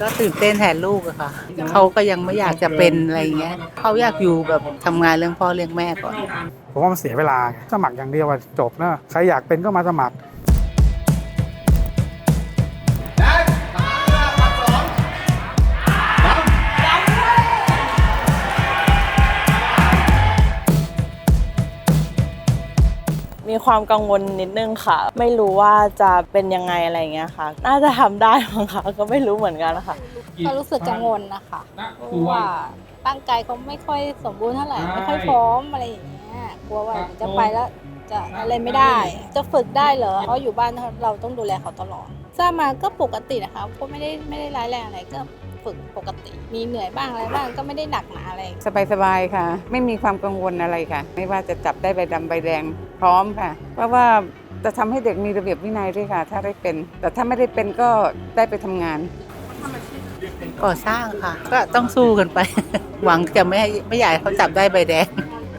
ก็ตื่นเต้นแทนลูกอะค่ะ เขาก็ยังไม่อยากจะเป็นอะไรอย่างเงี้ย เขาอยากอยู่แบบทำงานเรื่องพ่อเลี้ยงแม่ก่อน ผมว่ามันเสียเวลาไงสมัครอย่างเดียวอะจบนะ ใครอยากเป็นก็มาสมัคร มีความกังวลนิดนึงค่ะ ไม่รู้ว่าจะเป็นยังไงอะไรอย่างเงี้ยค่ะ น่าจะทำได้มั้งคะก็ไม่รู้เหมือนกันค่ะก็รู้สึกกังวลนะคะเพราะว่าร่างกายเขาไม่ค่อยสมบูรณ์เท่าไหร่ไม่ค่อยพร้อมอะไรอย่างเงี้ยกลัวว่าจะไปแล้วจะอะไรไม่ได้ จะฝึกได้เหรอเพราะอยู่บ้านเราต้องดูแลเขาตลอดทราบมาก็ปกตินะคะก็ไม่ได้ไม่ได้ร้ายแรงอะไรก็ ฝึกปกติ มีเหนื่อยบ้างอะไรบ้างก็ไม่ได้หนักหนาอะไร สบายๆค่ะ ไม่มีความกังวลอะไรค่ะ ไม่ว่าจะจับได้ใบดำใบแดงพร้อมค่ะ เพราะว่าจะทำให้เด็กมีระเบียบวินัยด้วยค่ะ ถ้าได้เป็น แต่ถ้าไม่ได้เป็นก็ได้ไปทำงาน ก่อสร้างค่ะ ก็ต้องสู้กันไป หวังจะไม่ให้ไม่อยากให้เขาจับได้ใบแดง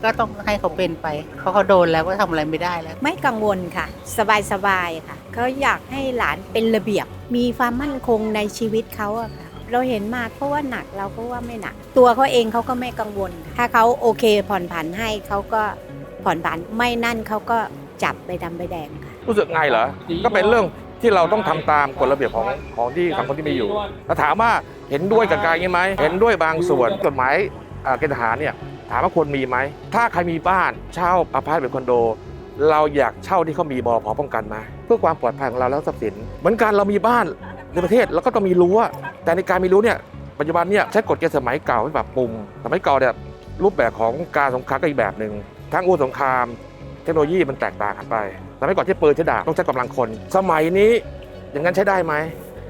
ก็ต้องให้เขาเป็นไปเพราะเขาโดนแล้วก็ทำอะไรไม่ได้แล้ว ไม่กังวลค่ะ สบายสบายๆค่ะ เขาอยากให้หลานเป็นระเบียบ มีความมั่นคงในชีวิตเขาอะค่ะ เราเห็นมาเขาว่าหนักเราก็ว่าไม่หนัก ตัวเขาเองเขาก็ไม่กังวล ถ้าเขาโอเคผ่อนผันให้เขาก็ผ่อนผันไม่นั่นเขาก็จับใบดำใบแดงค่ะ รู้สึกไงเหรอ ก็เป็นเรื่องที่เราต้องทำตามกฎระเบียบของของที่สังคมที่มีอยู่แล้วถามว่าเห็นด้วยกับการนี้ไหม เห็นด้วยบางส่วนกฎหมายเอ่อเกณฑ์ทหารเนี่ยถามว่าควรมีไหม ถ้าใครมีบ้านเช่าอพาร์ตเมนต์คอนโด เราอยากเช่าที่เขามีบอพอป้องกันไหมเพื่อความปลอดภัยของเราแล้วทรัพย์สิน เหมือนกันเรามีบ้านในประเทศเราก็ต้องมีรั้ว แต่ในการมีรั้เนี่ยปัจจุบันเนี่ยใช้กฎเกณฑ์สมัยเก่าไม่ปรับปรุงสมัยเก่าเนี่ยรูปแบบของการสงครามก็อีกแบบหนึ่งทั้งอาวุธสงคราม เทคโนโลยีมันแตกต่างกันไปสมัยก่อนใช้ปืนใช้ดาบต้องใช้กำลังคน สมัยนี้อย่างนั้นใช้ได้ไหม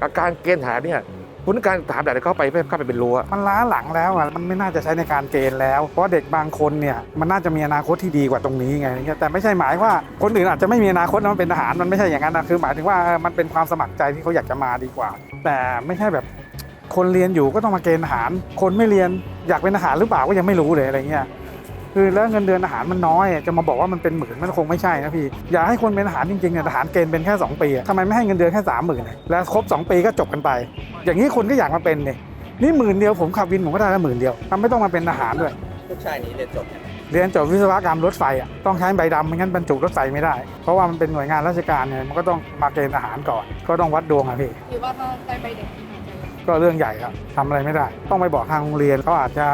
กับการเกณฑ์ทหารเนี่ยคุณการทหารแบบเข้าไปเพื่อเข้าไปเป็นรั้วมันล้าหลังแล้วอะมันไม่น่าจะใช้ในการเกณฑ์แล้ว เพราะเด็กบางคนเนี่ยมันน่าจะมีอนาคตที่ดีกว่าตรงนี้ไงแต่ไม่ใช่หมายว่าคนอื่นอาจจะไม่มีอนาคตมันเป็นทหารมันไม่ใช่อย่างนั้นนะคือหมายถึงว่ามันเป็นความสมัครใจที่เขาอยากจะมาดีกว่า แต่ไม่ใช่แบบ คนเรียนอยู่ก็ต้องมาเกณฑ์ทหาร คนไม่เรียนอยากเป็นทหารหรือเปล่าก็ยังไม่รู้เลยอะไรเงี้ยคือแล้วเงินเดือนทหารมันน้อยอะจะมาบอกว่ามันเป็นหมื่นมันคงไม่ใช่นะพี่ อยากให้คนเป็นทหารจริงๆเนี่ยทหารเกณฑ์เป็นแค่ 2 ปีอะทำไมไม่ให้เงินเดือนแค่สามหมื่นแล้วครบ 2 ปีก็จบกันไป อย่างนี้คนก็อยากมาเป็นเนี่ยนี่หมื่นเดียวผมขับวินผมก็ได้ละหมื่นเดียวทำไม่ต้องมาเป็นทหารด้วยลูกชายนี้เรียนจบเรียนจบวิศวกรรมรถไฟอะต้องใช้ใบดำไม่งั้นบรรจุรถไฟไม่ได้ เพราะว่ามันเป็นหน่วยงานราชการเนี่ยมันก็ต้องมาเกณฑ์ทหารก่อน ก็ต้องวัดดวงอะพี่อยู่ว่าถ้าได้ใบเด็ก ก็เรื่องใหญ่ครับทำอะไรไม่ได้ ต้องไปบอกทางโรงเรียนเขาอาจจะ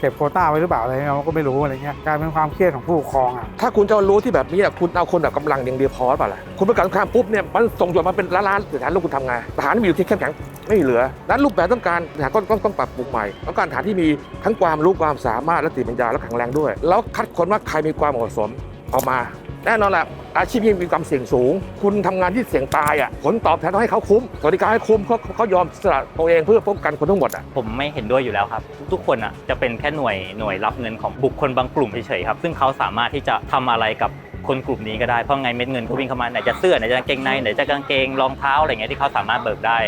เก็บโคต้าไว้หรือเปล่าอะไรเราก็ไม่รู้อะไรเงี้ยกลายเป็นความเครียดของผู้ปกครองอะถ้าคุณจะรู้ที่แบบนี้อะคุณเอาคนแบบกำลังอย่างเดียวพอหรือเปล่าล่ะคุณประกาศสงครามปุ๊บเนี่ยมันส่งจดมาเป็นล้านๆทหารลูกคุณทำไงทหารมีอยู่ที่เข้มแข็งไม่เหลือนั้นรูปแบบต้องการทหารก็ต้องต้องปรับปรุงใหม่ต้องการทหารที่มีทั้งความรู้ความสามารถและสติปัญญาและแข็งแรงด้วย แล้วคัดคนว่าใครมีความเหมาะสมออกมา แน่นอนแหละอาชีพที่มีความเสี่ยงสูง คุณทำงานที่เสี่ยงตายอะผลตอบแทนต้องให้เขาคุ้มสวัสดิการให้คุ้มเขาเขายอมสละตัวเองเพื่อป้องกันคนทั้งหมดอะผมไม่เห็นด้วยอยู่แล้วครับ ทุกคนอะจะเป็นแค่หน่วยหน่วยรับเงินของบุคคลบางกลุ่มเฉยๆครับ ซึ่งเขาสามารถที่จะทำอะไรกับคนกลุ่มนี้ก็ได้เพราะไงเม็ดเงินก็วิ่งเข้ามาไหนจะเสื้อไหนจะกางเกงในไหนจะกางเกงรองเท้าอะไรเงี้ยที่เขาสามารถเบิกได้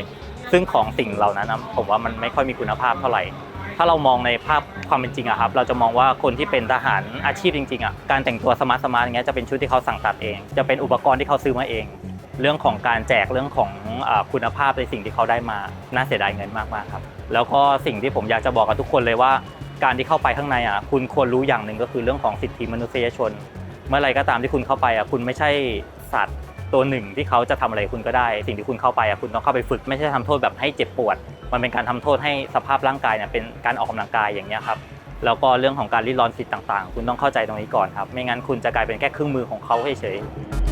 ซึ่งของสิ่งเหล่านั้นผมว่ามันไม่ค่อยมีคุณภาพเท่าไหร่ ถ้าเรามองในภาพความเป็นจริงอะครับ เราจะมองว่าคนที่เป็นทหารอาชีพจริงๆอะการแต่งตัวสมาร์ทสมาร์ทอย่างเงี้ยจะเป็นชุดที่เขาสั่งตัดเอง จะเป็นอุปกรณ์ที่เขาซื้อมาเอง เรื่องของการแจกเรื่องของอคุณภาพในสิ่งที่เขาได้มาน่าเสียดายเงินมากๆครับ แล้วก็สิ่งที่ผมอยากจะบอกกับทุกคนเลยว่า การที่เข้าไปข้างในอะคุณควรรู้อย่างหนึ่งก็คือเรื่องของสิทธิมนุษยชน เมื่อไรก็ตามที่คุณเข้าไปอะคุณไม่ใช่สัตว์ ตัวหนึ่งที่เขาจะทำอะไรคุณก็ได้ สิ่งที่คุณเข้าไปอะคุณต้องเข้าไปฝึก ไม่ใช่ทำโทษแบบให้เจ็บปวด มันเป็นการทำโทษให้สภาพร่างกายเนี่ยเป็นการออกกำลังกายอย่างเงี้ยครับแล้วก็เรื่องของการริดรอนสิทธิ์ต่างๆ คุณต้องเข้าใจตรงนี้ก่อนครับ ไม่งั้นคุณจะกลายเป็นแค่เครื่องมือของเขาเฉยๆ